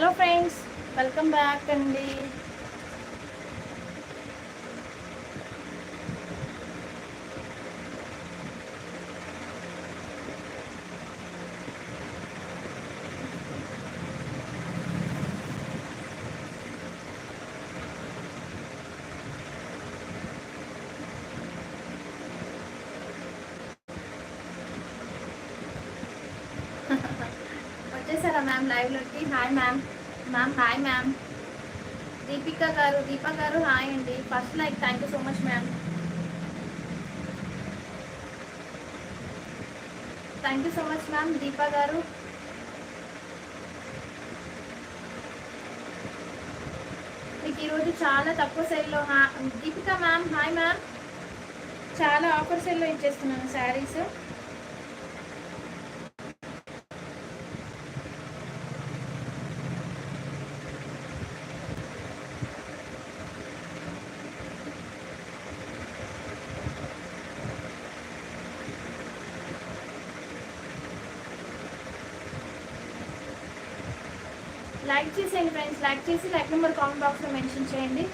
Hello friends welcome back అండి వచ్చేసారా ma'am లైవ్లోకి hi ma'am ma'am hi ma'am Deepika garu Deepa garu hi అండి. First like thank you so much ma'am thank you so much ma'am Deepa garu. మీకు ఈరోజు చాలా తక్కువ సేల్లో Deepika ma'am hi ma'am చాలా ఆఫర్ సేల్లో ఇచ్చేస్తున్నాను శారీస్ లైక్ చేసేయండి ఫ్రెండ్స్ లైక్ చేసి లైక్ నెంబర్ కామెంట్ బాక్స్లో మెన్షన్ చేయండి.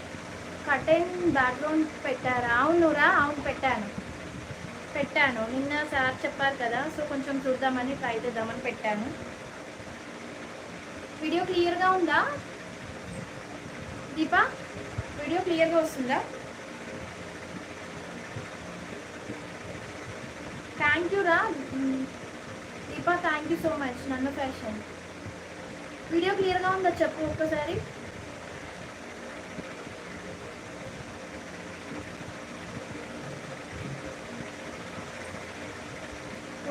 కటెన్ బ్యాక్గ్రౌండ్ పెట్టారా? అవునురా అవును పెట్టాను. పెట్టాను. నిన్న సార్ చెప్పారు కదా సో కొంచెం చూద్దామని ట్రై చేద్దామని పెట్టాను. వీడియో క్లియర్గా ఉందా? దీపా వీడియో క్లియర్గా వస్తుందా? థ్యాంక్ యూ రా. Deepa thank you so much నన్ను ఫ్యాషన్ వీడియో క్లియర్గా ఉందా చెప్పు ఒక్కసారి?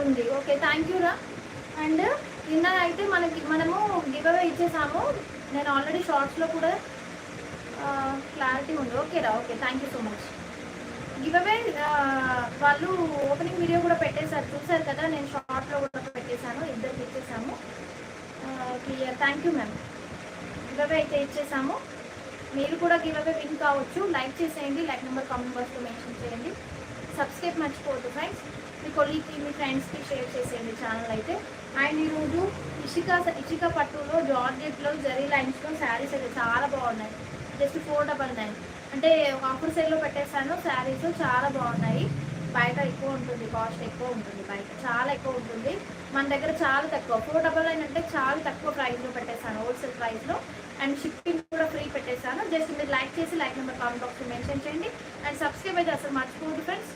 ఉంది. ఓకే థ్యాంక్ యూ రా. అండ్ నిన్న అయితే మనకి మనము గివ్ అవే ఇచ్చేసాము. నేను ఆల్రెడీ షార్ట్స్లో కూడా క్లారిటీ ఉంది. ఓకే రా okay thank you so much give away వాళ్ళు ఓపెనింగ్ వీడియో కూడా పెట్టేశారు. చూసారు కదా నేను షార్ట్లో కూడా పెట్టేశాను ఇద్దరికి ఇచ్చేసాము. Clear thank you ma'am give అయితే ఇచ్చేసాము. మీరు కూడా గివ్ విన్ కావచ్చు. లైక్ చేసేయండి. లైక్ నెంబర్ కామెంట్ బాక్స్లో మెన్షన్ చేయండి. సబ్స్క్రైబ్ మర్చిపోవద్దు ఫ్రెండ్స్ మీ కొలీగ్కి మీ ఫ్రెండ్స్కి షేర్ చేసేయండి ఛానల్ అయితే. అండ్ ఈరోజు ఇషిక ఇషిక పట్టులో జార్జెట్లో జరీ లైన్స్లో శారీస్ అయితే చాలా బాగున్నాయి. జస్ట్ ఫోర్ డబల్ నైన్ అంటే ఆఫర్ సైడ్లో పెట్టేసాను శారీస్ చాలా బాగున్నాయి. బయట ఎక్కువ ఉంటుంది కాస్ట్ ఎక్కువ ఉంటుంది బయట చాలా ఎక్కువ ఉంటుంది. మన దగ్గర చాలా తక్కువ ఫోర్ డబల్ నైన్ అంటే చాలా తక్కువ ప్రైస్లో పెట్టేశాను హోల్సేల్ ప్రైస్లో అండ్ షిప్పింగ్ కూడా ఫ్రీ పెట్టేశాను. జస్ట్ మీరు లైక్ చేసి like number comment box mention చేయండి. అండ్ సబ్స్క్రైబ్ అయితే అసలు మర్చిపోదు ఫ్రెండ్స్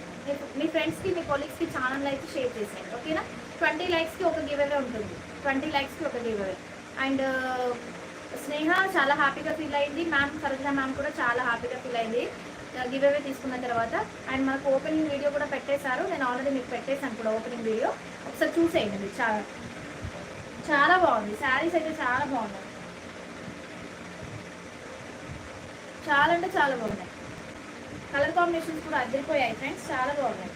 మీ ఫ్రెండ్స్కి మీ కొలీగ్స్కి ఛానల్ అయితే షేర్ చేసేయండి ఓకేనా ట్వంటీ లైక్స్కి ఒక గివ్ అవే ఉంటుంది ట్వంటీ లైక్స్కి ఒక గివ్ అవే అండ్ స్నేహ చాలా హ్యాపీగా ఫీల్ అయింది. మ్యామ్ సరోజా మ్యామ్ కూడా చాలా హ్యాపీగా ఫీల్ అయింది. గివ్ అవే తీసుకున్న తర్వాత అండ్ మనకు ఓపెనింగ్ వీడియో కూడా పెట్టేశారు. నేను ఆల్రెడీ మీకు పెట్టేశాను కూడా ఓపెనింగ్ వీడియో ఒకసారి చూసేయండి మీరు. చాలా చాలా బాగుంది. శారీస్ అయితే చాలా బాగున్నాయి. చాలా అంటే చాలా బాగున్నాయి. కలర్ కాంబినేషన్స్ కూడా అదిరిపోయాయి ఫ్రెండ్స్ చాలా బాగున్నాయి.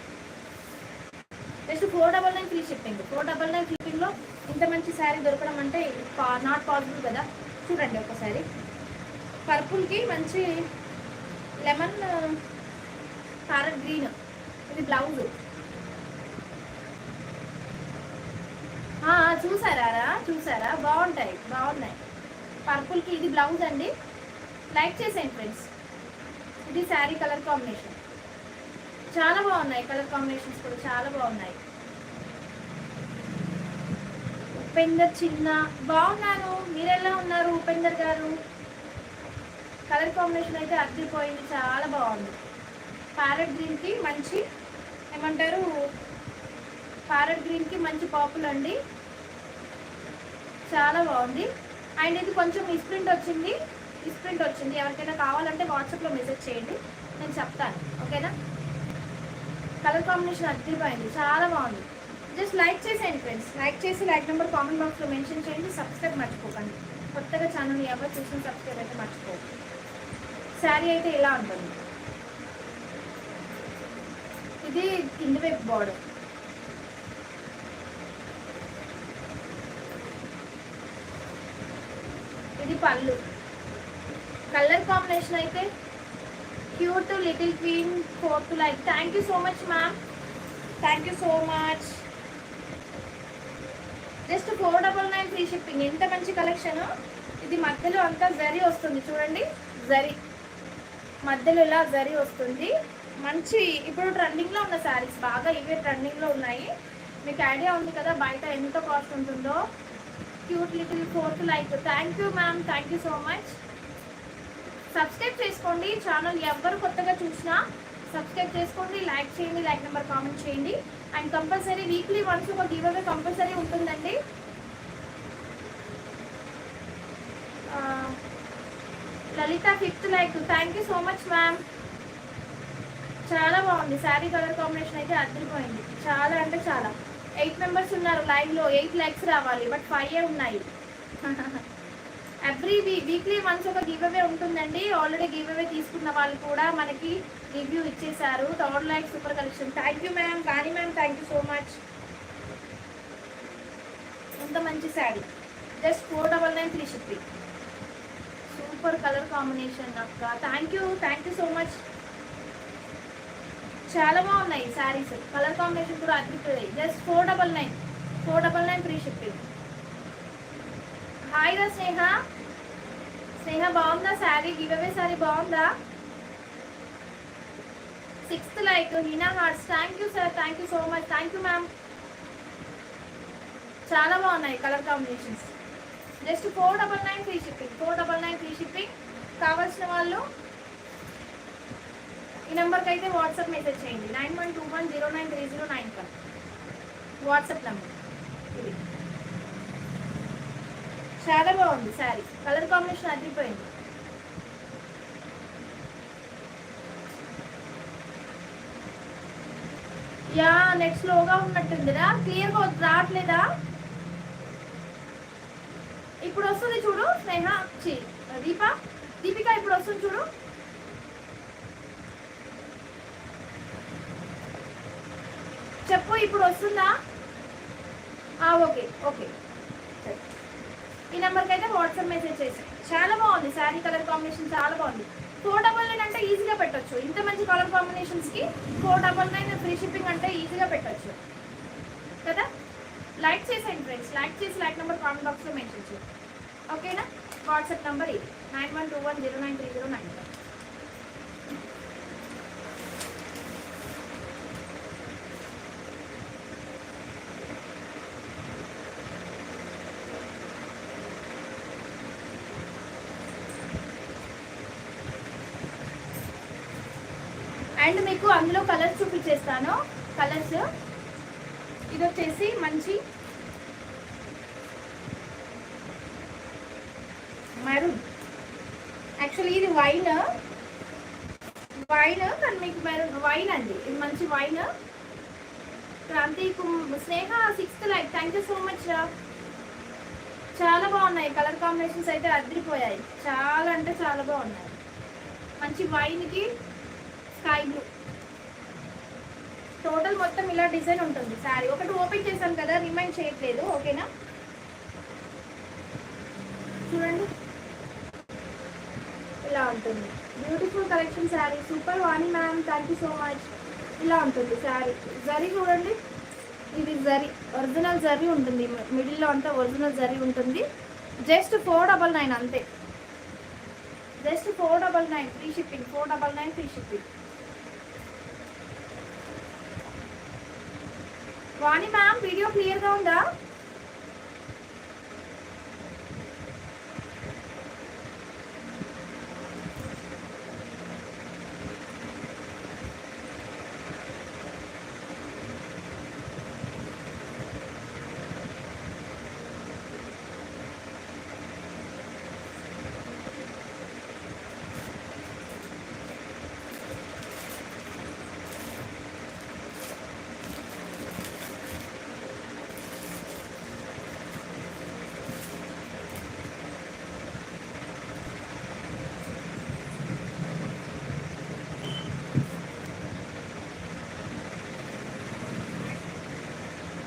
Just four double nine free shipping four double nine షిప్పింగ్లో ఇంత మంచి శారీ దొరకడం అంటే నాట్ పాసిబుల్ కదా. చూడండి ఒకసారి. పర్పుల్కి మంచి లెమన్ ప్యారెట్ గ్రీన్. ఇది బ్లౌజ్. చూసారా చూసారా? బాగుంటాయి బాగున్నాయి. పర్పుల్కి ఇది బ్లౌజ్ అండి. లైక్ చేసేయండి ఫ్రెండ్స్ ఇది శారీ కలర్ కాంబినేషన్. చాలా బాగున్నాయి కలర్ కాంబినేషన్స్ కూడా చాలా బాగున్నాయి. ఉపేందర్ చిన్న బాగున్నాను మీరెలా ఉన్నారు ఉపేందర్ గారు? కలర్ కాంబినేషన్ అయితే అద్దరిపోయింది చాలా బాగుంది. ప్యారెట్ గ్రీన్కి మంచి ఏమంటారు? ప్యారెట్ గ్రీన్కి మంచి పాపులు అండి. చాలా బాగుంది. అండ్ ఇది కొంచెం ఇస్ప్రింట్ వచ్చింది ఇస్ప్రింట్ వచ్చింది. ఎవరికైనా కావాలంటే వాట్సాప్లో మెసేజ్ చేయండి నేను చెప్తాను. ఓకేనా? కలర్ కాంబినేషన్ అద్దరిపోయింది చాలా బాగుంది. జస్ట్ లైక్ చేసేయండి ఫ్రెండ్స్. లైక్ చేసి లైక్ నెంబర్ కామెంట్ బాక్స్లో మెన్షన్ చేయండి. సబ్స్క్రైబ్ మర్చిపోకండి. కొత్తగా ఛానల్ ఎవరు చూసిన సబ్స్క్రైబ్ అయితే మర్చిపోకండి. శారీ అయితే ఇలా ఉంటుంది. ఇది కింది వైపు బార్డర్ ఇది పళ్ళు. కలర్ కాంబినేషన్ అయితే cute little queen fourth like thank you so much ma'am thank you so much just four double nine free shipping ఎంత మంచి కలెక్షన్ ఇది ఇది మధ్యలో అంతా జరి వస్తుంది. చూడండి జరి మధ్యలో ఇలా జరి వస్తుంది. మంచి ఇప్పుడు ట్రెండింగ్లో ఉన్న శారీస్ బాగా ఇవే ట్రెండింగ్లో ఉన్నాయి. మీకు ఐడియా ఉంది కదా బయట ఎంత కాస్ట్ ఉంటుందో? Cute little fourth like. Thank you ma'am thank you so much subscribe చేసుకోండి. ఛానల్ ఎవరు కొత్తగా చూసినా సబ్స్క్రైబ్ చేసుకోండి. లైక్ చేయండి. లైక్ నెంబర్ కామెంట్ చేయండి. అండ్ కంపల్సరీ వీక్లీ వన్స్ ఒక గివ్ అవే కంపల్సరీ ఉంటుందండి uh, Lalitha fifth like thank you so much ma'am చాలా బాగుంది. శారీ కలర్ కాంబినేషన్ అయితే అదిరిపోయింది చాలా అంటే చాలా. ఎయిట్ మెంబర్స్ ఉన్నారు లైవ్లో ఎయిట్ లైక్స్ రావాలి. బట్ ఫైవ్ ఉన్నాయి. ఎవ్రీ వీ వీక్లీ వన్స్ ఒక గివ్ అవే ఉంటుందండి. ఆల్రెడీ గివ్ అవే తీసుకున్న వాళ్ళు కూడా మనకి రివ్యూ ఇచ్చేసారు third like super collection thank you ma'am కానీ ma'am thank you so much ఎంత మంచి sari just four double nine three shipping super colour combination అక్క. Thank you thank you so much చాలా బాగున్నాయి శారీస్ కలర్ కాంబినేషన్ కూడా అద్భుతమే. Just four double nine four double nine free shipping hi రా స్నేహ. స్నేహ బాగుందా sari give away sari బాగుందా? Sixth like Heena hearts thank you sir thank you so much thank you ma'am చాలా బాగున్నాయి colour combinations just four double nine free shipping four double nine free shipping కావాల్సిన వాళ్ళు ఈ నెంబర్కి అయితే వాట్సాప్ మెసేజ్ చేయండి. Nine one two one zero nine three zero nine one WhatsApp number ఇది. చాలా బాగుంది శారీ కలర్ కాంబినేషన్ అదిరిపోయింది. యా నెక్స్ట్ లోగా ఉన్నట్టుందిరా. క్లియర్గా రావట్లేదా? ఇప్పుడు వస్తుంది చూడు స్నేహ చి దీప. దీపిక ఇప్పుడు వస్తుంది చూడు. చెప్పు ఇప్పుడు వస్తుందా? Okay okay. సరే. ఈ నెంబర్కి అయితే వాట్సాప్ మెసేజ్ చేసి. చాలా బాగుంది శారీ కలర్ కాంబినేషన్ చాలా బాగుంది. ఫోర్ డబల్ నైన్ అంటే ఈజీగా పెట్టచ్చు. ఇంత మంచి colour కాంబినేషన్స్కి four double nine free shipping అంటే ఈజీగా పెట్టచ్చు. కదా? లైక్ చేసేయండి ఫ్రెండ్స్ లైక్ చేసి లైక్ నెంబర్ కామెంట్ బాక్స్లో మెన్షన్ చేయండి. ఓకేనా వాట్సాప్ నెంబర్ ఇది. Nine one two one zero nine three zero nine one and మీకు అందులో కలర్స్ చూపించేస్తాను. కలర్స్ ఇది వచ్చేసి మంచి వైన్ వైన్ కానీ మీకు వైన్ అండి. ఇది మంచి wine Kranthi Sneha sixth like thank you so much చాలా బాగున్నాయి. కలర్ కాంబినేషన్స్ అయితే అదిరిపోయాయి. చాలా అంటే చాలా బాగున్నాయి. మంచి వైన్కి స్కై బ్లూ టోటల్ మొత్తం ఇలా డిజైన్ ఉంటుంది. శారీ ఒకటి ఓపెన్ చేశాను కదా రిమైండ్ చేయట్లేదు. ఓకేనా చూడండి. ఇలా ఉంటుంది. Beautiful collection sari super Vani ma'am thank you so much ఇలా ఉంటుంది శారీ జరీ చూడండి. ఇది జరీ ఒరిజినల్ జరీ ఉంటుంది. మిడిల్లో అంతా ఒరిజినల్ జరీ ఉంటుంది. జస్ట్ ఫోర్ డబల్ నైన్ అంతే. Just four double nine free shipping four double nine free shipping Vani ma'am video క్లియర్గా ఉందా?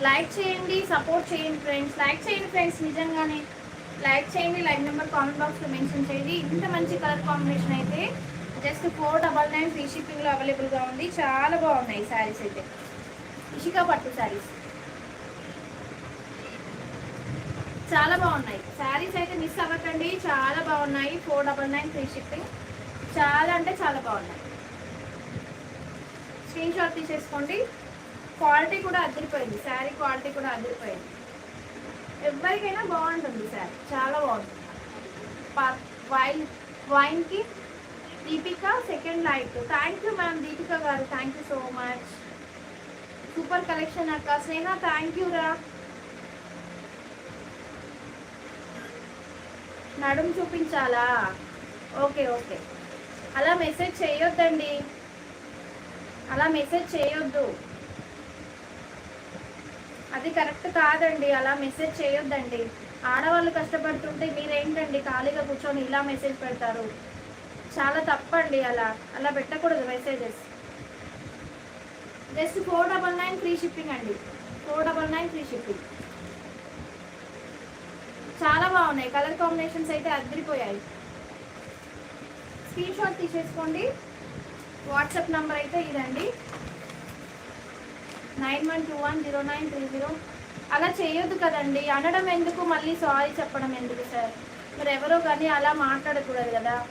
లైక్ చేయండి సపోర్ట్ చేయండి ఫ్రెండ్స్. లైక్ చేయండి ఫ్రెండ్స్ నిజంగానే. లైక్ చేయండి లైక్ నెంబర్ కామెంట్ బాక్స్లో మెన్షన్ చేయండి. ఇంత మంచి కలర్ కాంబినేషన్ అయితే just four double nine free షిప్పింగ్లో అవైలబుల్గా ఉంది. చాలా బాగున్నాయి శారీస్ అయితే. ఇషికా పట్టు శారీస్. చాలా బాగున్నాయి. శారీస్ అయితే మిస్ అవ్వకండి. చాలా బాగున్నాయి. Four double nine free shipping. చాలా అంటే చాలా బాగున్నాయి. స్క్రీన్ షాట్ తీసేసుకోండి. క్వాలిటీ కూడా అదిరిపోయింది. శారీ క్వాలిటీ కూడా అదిరిపోయింది. ఎవరికైనా బాగుంటుంది శారీ. చాలా బాగుంటుంది. Wine వైన్కి Deepika second light thank you ma'am Deepika గారు. Thank you so much super collection అక్క. స్నేహ థ్యాంక్ యూ రా. నడుము చూపించాలా? Okay okay. అలా మెసేజ్ చేయొద్దండి. అలా మెసేజ్ చేయొద్దు. అది కరెక్ట్ కాదండి అలా మెసేజ్ చేయొద్దండి. ఆడవాళ్ళు కష్టపడుతుంటే మీరేంటండి ఖాళీగా కూర్చొని ఇలా మెసేజ్ పెడతారు? చాలా తప్పండి అలా అలా పెట్టకూడదు messages. Just four double nine free shipping అండి. Four double nine free shipping. చాలా బాగున్నాయి కలర్ కాంబినేషన్స్ అయితే అద్దరిపోయాయి స్క్రీన్ షాట్ తీసేసుకోండి. వాట్సాప్ నంబర్ అయితే ఇదండి. Nine one two one zero nine three zero. అలా చేయొద్దు కదండి. అనడం ఎందుకు? మళ్ళీ సారీ చెప్పడం ఎందుకు సార్? మీరు ఎవరో కానీ అలా మాట్లాడకూడదు కదా.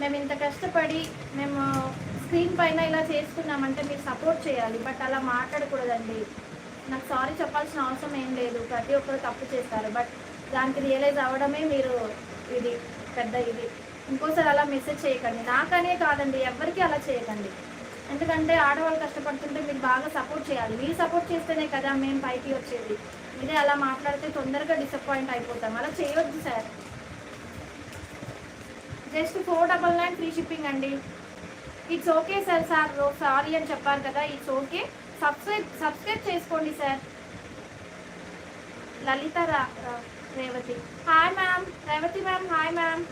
మేము ఇంత కష్టపడి మేము స్క్రీన్ పైన ఇలా చేసుకున్నామంటే మీరు సపోర్ట్ చేయాలి. బట్ అలా మాట్లాడకూడదండి. నాకు సారీ చెప్పాల్సిన అవసరం ఏం లేదు. ప్రతి ఒక్కరు తప్పు చేస్తారు. బట్ దానికి రియలైజ్ అవ్వడమే మీరు ఇది పెద్ద ఇది. ఇంకోసారి అలా మెసేజ్ చేయకండి. నాకనే కాదండి. ఎవరికి అలా చేయకండి. ఎందుకంటే ఆడవాళ్ళు కష్టపడుతుంటే మీరు బాగా సపోర్ట్ చేయాలి. మీరు సపోర్ట్ చేస్తేనే కదా మేము పైకి వచ్చేది. మీరే అలా మాట్లాడితే తొందరగా డిసప్పాయింట్ అయిపోతాం. అలా చేయొద్దు sir. Just four double nine free shipping అండి. It's okay sir sir sorry అని చెప్పారు కదా ఇట్స్ ఓకే. సబ్స్క్రైబ్ సబ్స్క్రైబ్ చేసుకోండి సార్. లలిత రా- Revathi. Hi ma'am Revathi ma'am hi ma'am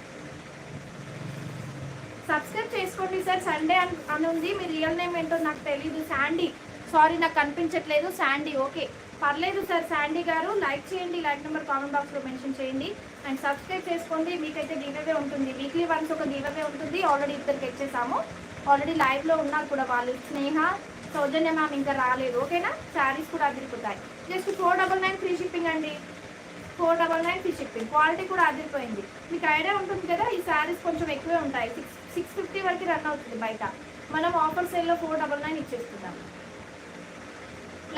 subscribe చేసుకోండి సార్. సండే అని అని ఉంది మీ రియల్ నేమ్ ఏంటో నాకు తెలీదు. శాండీ సారీ నాకు కనిపించట్లేదు. శాండీ ఓకే పర్లేదు సార్. శాండీ గారు లైక్ చేయండి. లైక్ నెంబర్ కామెంట్ బాక్స్లో మెన్షన్ చేయండి. అండ్ సబ్స్క్రైబ్ చేసుకోండి. మీకైతే గివ్ ఉంటుంది. వీక్లీ వన్స్ ఒక గివ్ ఉంటుంది. ఆల్రెడీ ఇద్దరికి ఇచ్చేసాము. ఆల్రెడీ లైవ్లో ఉన్నారు కూడా వాళ్ళు. స్నేహ సౌజన్య మ్యామ్ ఇంకా రాలేదు. ఓకేనా శారీస్ కూడా అదిరిపోతాయి. Just four double nine free shipping అండి. Four double nine free shipping quality కూడా అదిరిపోయింది. మీకు ఐడియా ఉంటుంది కదా? ఈ శారీస్ కొంచెం ఎక్కువే ఉంటాయి. సిక్స్ సిక్స్ ఫిఫ్టీ వరకు రన్ అవుతుంది బయట. మనం ఆఫర్ సేల్లో ఫోర్ డబల్ నైన్ ఇచ్చేస్తున్నాం.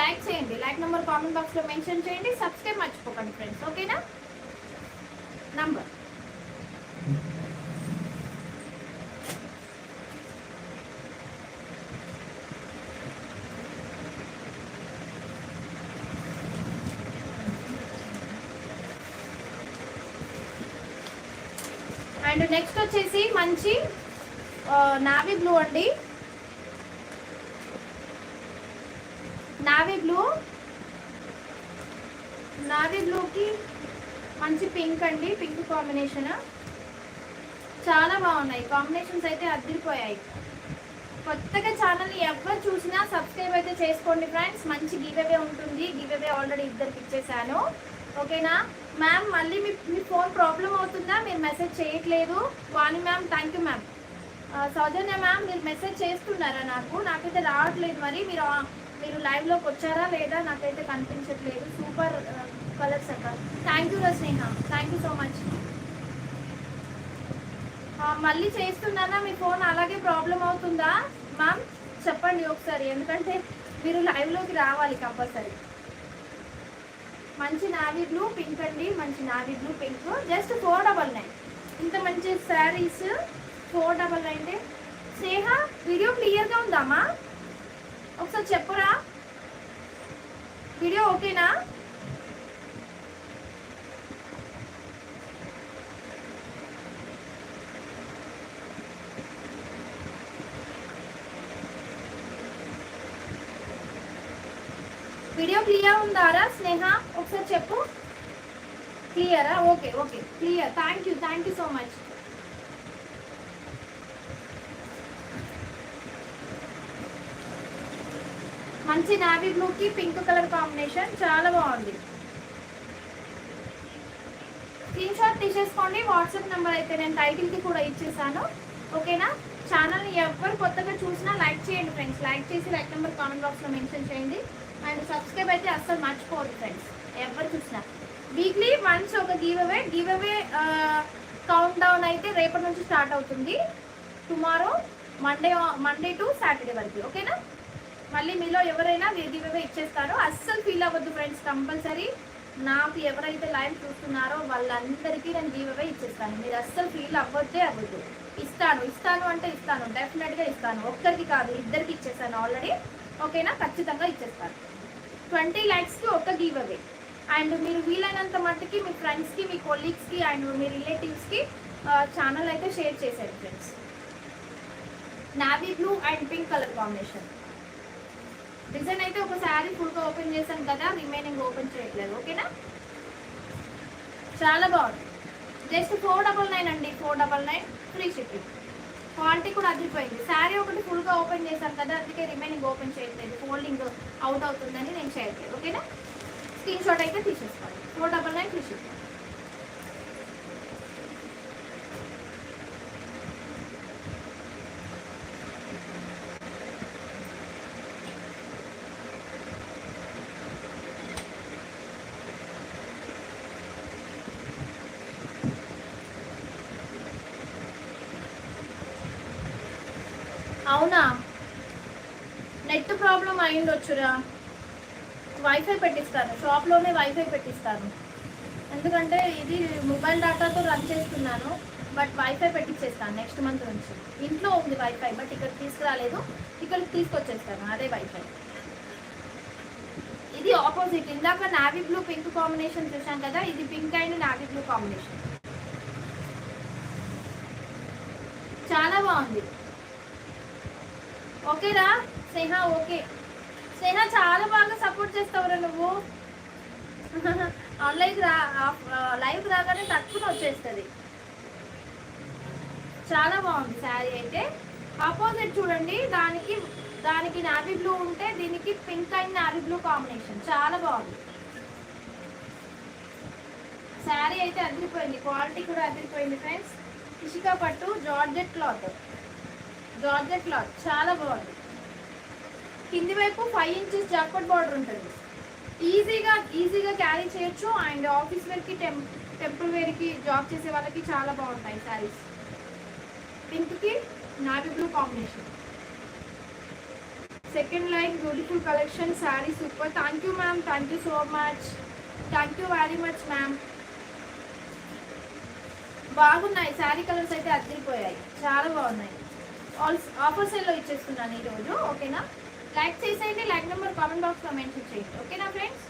లైక్ చేయండి. లైక్ నెంబర్ కామెంట్ బాక్స్లో మెన్షన్ చేయండి. సబ్స్క్రైబ్ మర్చిపోకండి ఫ్రెండ్స్ ఓకేనా నంబర్ అండ్ నెక్స్ట్ వచ్చేసి మంచి నావీ బ్లూ అండి. Navy blue. నావీ బ్లూకి మంచి పింక్ అండి పింక్ కాంబినేషన్. చాలా బాగున్నాయి. కాంబినేషన్స్ అయితే అదిరిపోయాయి. కొత్తగా ఛానల్ని ఎవరు చూసినా సబ్స్క్రైబ్ అయితే చేసుకోండి ఫ్రెండ్స్. మంచి గివ్ ఉంటుంది. గివ్ ఆల్రెడీ ఇద్దరికి ఇచ్చేసాను. ఓకేనా? మ్యామ్ మళ్ళీ మీ మీ ఫోన్ ప్రాబ్లం అవుతుందా? మీరు మెసేజ్ చేయట్లేదు. Vani ma'am thank you ma'am. Soujanya ma'am మీరు మెసేజ్ చేస్తున్నారా నాకు? నాకైతే రావట్లేదు మరి. మీరు మీరు లైవ్లోకి వచ్చారా లేదా? నాకైతే కనిపించట్లేదు. సూపర్ కలర్స్ అక్క. Thank you Sneha thank you so much మళ్ళీ చేస్తున్నానా? మీ ఫోన్ అలాగే ప్రాబ్లం అవుతుందా? మ్యామ్ చెప్పండి ఒకసారి. ఎందుకంటే మీరు లైవ్లోకి రావాలి కంపల్సరీ మంచి నావీ బ్లూ పింక్ అండి. మంచి navy blue pink just four double nine ఇంత మంచి saris four double nine Sneha video క్లియర్గా ఉందామా? ఒకసారి చెప్పురా. వీడియో ఓకేనా? వీడియో క్లియర్ ఉందారా స్నేహ? ఒకసారి చెప్పు. క్లియరా? Okay okay. Clear. Thank you thank you so much. మంచి నావీ బ్లూకి పింక్ కలర్ కాంబినేషన్ చాలా బాగుంది. స్క్రీన్ షాట్ తీసేసుకోండి. వాట్సాప్ నెంబర్ అయితే నేను టైటిల్కి కూడా ఇచ్చేసాను. ఓకేనా? ఛానల్ని ఎవరు కొత్తగా చూసినా లైక్ చేయండి ఫ్రెండ్స్ లైక్ చేసి లైక్ నెంబర్ కామెంట్ బాక్స్లో మెన్షన్ చేయండి. అండ్ సబ్స్క్రైబ్ అయితే అస్సలు మర్చిపోవద్దు ఫ్రెండ్స్ ఎవరు చూసినా. వీక్లీ వన్స్ ఒక give away giveaway countdown అయితే రేపటి నుంచి స్టార్ట్ అవుతుంది. Tomorrow Monday Monday to Saturday వరకు. ఓకేనా? మళ్ళీ మీలో ఎవరైనా గివ్ అవే ఇచ్చేస్తారో అస్సలు ఫీల్ అవ్వద్దు ఫ్రెండ్స్ కంపల్సరీ నాకు ఎవరైతే లైవ్ చూస్తున్నారో వాళ్ళందరికీ నేను గివ్ అవే ఇచ్చేస్తాను. మీరు అస్సలు ఫీల్ అవ్వద్దే అవ్వద్దు. ఇస్తాను ఇస్తాను అంటే ఇస్తాను డెఫినెట్గా ఇస్తాను. ఒక్కరికి కాదు ఇద్దరికి ఇచ్చేస్తాను ఆల్రెడీ ఓకేనా? ఖచ్చితంగా ఇచ్చేస్తాను. ట్వంటీ ల్యాక్స్కి ఒక గివ్ అవే అండ్ మీరు వీలైనంత మట్టుకి మీ ఫ్రెండ్స్కి మీ కొలీగ్స్కి అండ్ మీ రిలేటివ్స్కి ఛానల్ అయితే షేర్ చేశారు friends navy blue and pink colour combination design అయితే ఒక శారీ ఫుల్గా ఓపెన్ చేశాను కదా రిమైనింగ్ ఓపెన్ చేయట్లేదు ఓకేనా? చాలా బాగుంది. జస్ట్ ఫోర్ డబల్ నైన్ అండి four double nine free shipping. Quality కూడా అదిరిపోయింది. శారీ ఒకటి ఫుల్గా ఓపెన్ చేశాను కదా అందుకే రిమైనింగ్ ఓపెన్ చేయట్లేదు. ఫోల్డింగ్ అవుట్ అవుతుందని నేను చేయట్లేదు ఓకేనా? స్క్రీన్ షాట్ అయితే తీసేసుకోండి. Four double nine free shipping. అవునా? నెట్ ప్రాబ్లం అయిండొచ్చురా వైఫై పెట్టిస్తాను షాప్లోనే వైఫై పెట్టిస్తాను ఎందుకంటే ఇది మొబైల్ డేటాతో రన్ చేస్తున్నాను బట్ వైఫై పెట్టించేస్తాను నెక్స్ట్ మంత్ నుంచి. ఇంట్లో ఉంది వైఫై బట్ ఇక్కడ తీసుకురాలేదు. ఇక్కడ తీసుకొచ్చేస్తాను అదే వైఫై ఇది ఆపోజిట్ ఇందాక నావీ బ్లూ పింక్ కాంబినేషన్ చూసాం కదా ఇది pink and navy blue combination చాలా బాగుంది. ఓకేరా స్నేహ ఓకే. స్నేహ చాలా బాగా సపోర్ట్ చేస్తావురా నువ్వు. ఆన్లైన్ రా లైవ్ రాగానే తక్కువ వచ్చేస్తుంది. చాలా బాగుంది శారీ అయితే. ఆపోజిట్ చూడండి దానికి దానికి నావీ బ్లూ ఉంటే దీనికి pink and navy blue combination చాలా బాగుంది. శారీ అయితే అదిరిపోయింది. క్వాలిటీ కూడా అదిరిపోయింది ఫ్రెండ్స్ ఇషికా పట్టు జార్జెట్ క్లాత్. జార్జెట్ క్లాత్ చాలా బాగుంది. కింది వైపు ఫైవ్ ఇంచెస్ జాక్పట్ బార్డర్ ఉంటుంది. ఈజీగా ఈజీగా క్యారీ చేయొచ్చు. అండ్ ఆఫీస్ వేర్కి టెం టెంపుల్ వేర్కి జాబ్ చేసే వాళ్ళకి చాలా బాగుంటాయి శారీస్ పింక్కి navy blue combination second line beautiful collection sari super thank you ma'am thank you so much thank you very much ma'am బాగున్నాయి. శారీ కలర్స్ అయితే అద్దరిపోయాయి. చాలా బాగున్నాయి. ఆల్ ఆఫర్ సేల్లో ఇచ్చేస్తున్నాను ఈరోజు ఓకేనా? లైక్ చేసేయండి లైక్ నెంబర్ కామెంట్ బాక్స్లో మెన్షన్ చేయండి ఓకేనా ఫ్రెండ్స్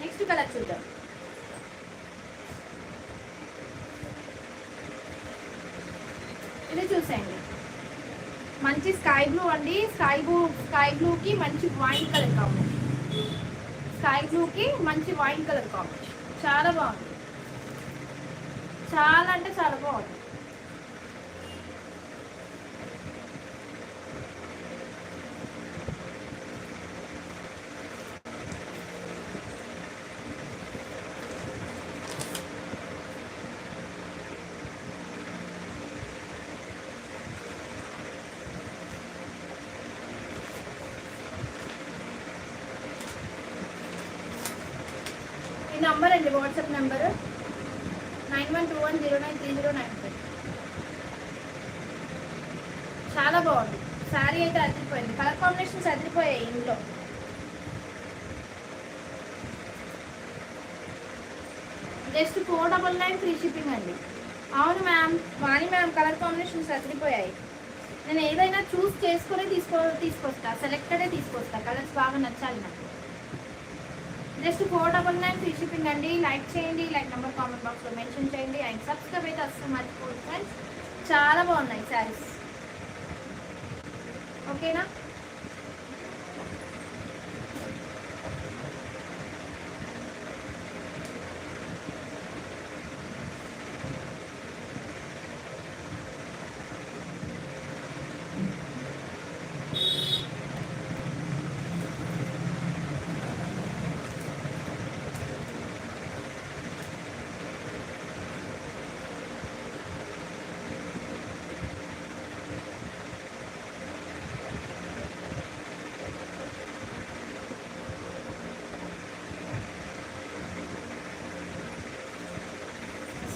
నెక్స్ట్ కలర్ చూద్దాం. ఇది చూసేయండి. మంచి స్కై బ్లూ అండి. స్కై బ్లూ స్కై బ్లూకి మంచి వైన్ కలర్ కాంబినేషన్ స్కై బ్లూకి మంచి వైన్ కలర్ కాంబినేషన్ చాలా బాగుంది. చాలా అంటే చాలా బాగుంది. నంబర్ అండి WhatsApp number. Nine one two one zero nine three zero nine five. చాలా బాగుంది. శారీ అయితే అదిరిపోయింది. కలర్ కాంబినేషన్స్ అదిరిపోయాయి ఇంట్లో. Just four double nine free shipping అండి. అవును ma'am. Vani ma'am colour combinations అదిరిపోయాయి. నేను ఏదైనా చూస్ చేసుకునే తీసుకో తీసుకొస్తా. సెలెక్టెడే తీసుకొస్తా. కలర్స్ బాగా నచ్చాలి నాకు. Just four double nine free shipping అండి. లైక్ చేయండి లైక్ నెంబర్ కామెంట్ బాక్స్లో మెన్షన్ చేయండి. అండ్ సబ్స్క్రైబ్ అయితే అస్సలు మర్చిపోదు ఫ్రెండ్స్. చాలా బాగున్నాయి శారీస్. ఓకేనా?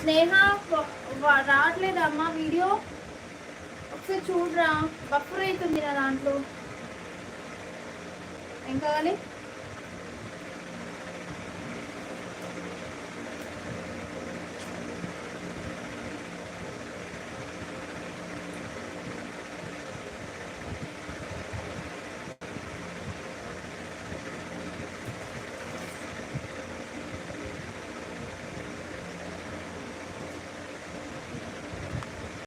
స్నేహ రావట్లేదమ్మా వీడియో. ఒకసారి చూడరా బఫర్ అవుతుంది నా దాంట్లో. ఏం కావాలి?